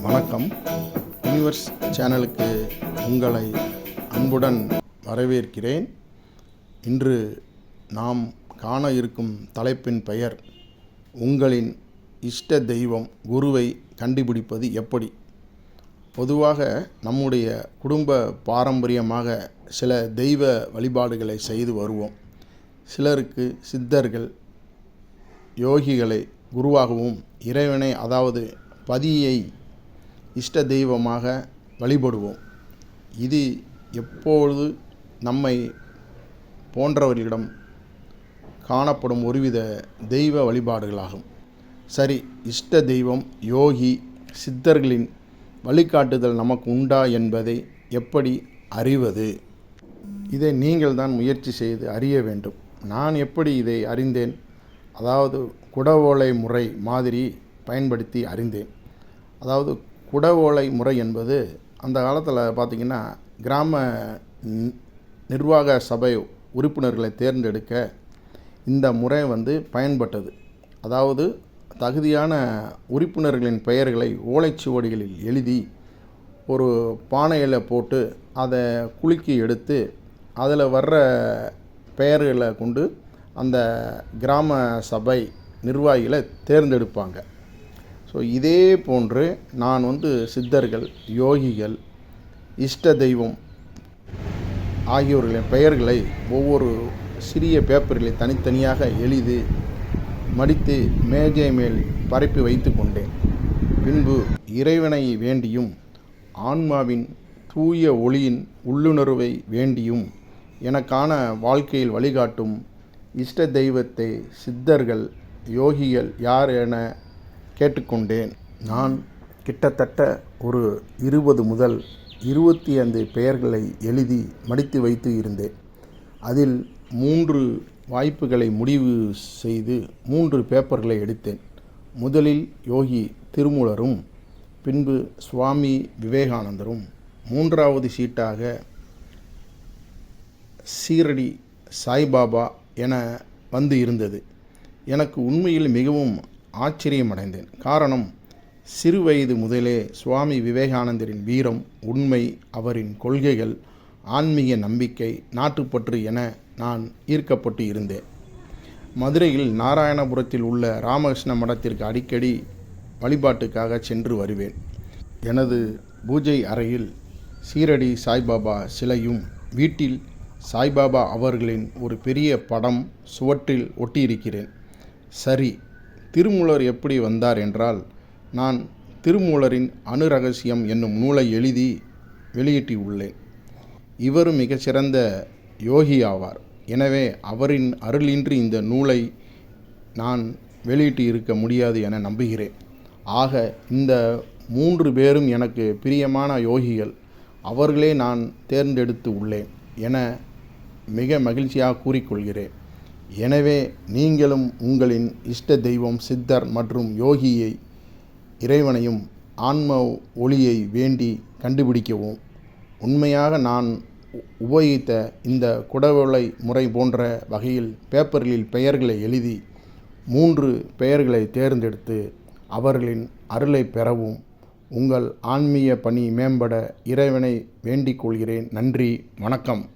வணக்கம். யூனிவர்ஸ் சேனலுக்கு உங்களை அன்புடன் வரவேற்கிறேன். இன்று நாம் காண இருக்கும் தலைப்பின் பெயர் உங்களின் இஷ்ட தெய்வம் குருவை கண்டுபிடிப்பது எப்படி? பொதுவாக நம்முடைய குடும்ப பாரம்பரியமாக சில தெய்வ வழிபாடுகளை செய்து வருவோம். சிலருக்கு சித்தர்கள் யோகிகளை குருவாகவும் இறைவனை அதாவது பதியை இஷ்ட தெய்வமாக வழிபடுவோம். இது எப்பொழுது நம்மை போன்றவர்களிடம் காணப்படும் ஒருவித தெய்வ வழிபாடுகளாகும். சரி இஷ்ட தெய்வம் யோகி சித்தர்களின் வழிகாட்டுதல் நமக்கு உண்டா என்பதை எப்படி அறிவது? இதை நீங்கள் தான் முயற்சி செய்து அறிய வேண்டும். நான் எப்படி இதை அறிந்தேன்? அதாவது குடவோலை முறை மாதிரி பயன்படுத்தி அறிந்தேன். அதாவது குடவோலை முறை என்பது அந்த காலத்தில் பார்த்திங்கன்னா கிராம நிர்வாக சபை உறுப்பினர்களை தேர்ந்தெடுக்க இந்த முறை வந்து பயன்பட்டது. அதாவது தகுதியான உறுப்பினர்களின் பெயர்களை ஓலைச்சுவடிகளில் எழுதி ஒரு பானையில் போட்டு அதை குலுக்கி எடுத்து அதில் வர்ற பெயர்களை கொண்டு அந்த கிராம சபை நிர்வாகிகளை தேர்ந்தெடுப்பாங்க. ஸோ இதே போன்று நான் வந்து சித்தர்கள் யோகிகள் இஷ்ட தெய்வம் ஆகியோர்களின் பெயர்களை ஒவ்வொரு சிறிய பேப்பர்களை தனித்தனியாக எழுதி மடித்து மேஜை மேல் பரப்பி வைத்து கொண்டேன். பின்பு இறைவனை வேண்டியும் ஆன்மாவின் தூய ஒளியின் உள்ளுணர்வை வேண்டியும் எனக்கான வாழ்க்கையில் வழிகாட்டும் இஷ்ட தெய்வத்தை சித்தர்கள் யோகிகள் யார் என கேட்டுக்கொண்டேன். நான் கிட்டத்தட்ட ஒரு இருபது முதல் இருபத்தி ஐந்து பெயர்களை எழுதி மடித்து வைத்து இருந்தேன். அதில் மூன்று வாய்ப்புகளை முடிவு செய்து மூன்று பேப்பர்களை எடுத்தேன். முதலில் யோகி திருமூலரும் பின்பு சுவாமி விவேகானந்தரும். மூன்றாவது சீட்டாக சீரடி சாய்பாபா என வந்து இருந்தது. எனக்கு உண்மையில் மிகவும் ஆச்சரியமடைந்தேன். காரணம் சிறு வயது முதலே சுவாமி விவேகானந்தரின் வீரம் உண்மை அவரின் கொள்கைகள் ஆன்மீக நம்பிக்கை நாட்டுப்பற்று என நான் ஈர்க்கப்பட்டு இருந்தேன். மதுரையில் நாராயணபுரத்தில் உள்ள ராமகிருஷ்ண மடத்திற்கு அடிக்கடி வழிபாட்டுக்காக சென்று வருவேன். எனது பூஜை அறையில் சீரடி சாய்பாபா சிலையும் வீட்டில் சாய்பாபா அவர்களின் ஒரு பெரிய படம் சுவற்றில் ஒட்டியிருக்கிறேன். சரி திருமூலர் எப்படி வந்தார் என்றால் நான் திருமூலரின் அணுரகசியம் என்னும் நூலை எழுதி வெளியிட்டியுள்ளேன் இவரும் மிகச்சிறந்த யோகி ஆவார். எனவே அவரின் அருளின்றி இந்த நூலை நான் வெளியிட்டு இருக்க முடியாது என நம்புகிறேன். ஆக இந்த மூன்று பேரும் எனக்கு பிரியமான யோகிகள். அவர்களே நான் தேர்ந்தெடுத்து உள்ளேன் என மிக மகிழ்ச்சியாக கூறிக்கொள்கிறேன். எனவே நீங்களும் உங்களின் இஷ்ட தெய்வம் சித்தர் மற்றும் யோகியை இறைவனையும் ஆன்ம ஒளியை வேண்டி கண்டுபிடிக்கவும். உண்மையாக நான் உ- உபயோகித்த இந்த குடவோலை முறை போன்ற வகையில் பேப்பர்களில் பெயர்களை எழுதி மூன்று பெயர்களை தேர்ந்தெடுத்து அவர்களின் அருளை பெறவும். உங்கள் ஆன்மீக பணி மேம்பட இறைவனை வேண்டிக் கொள்கிறேன். நன்றி. வணக்கம்.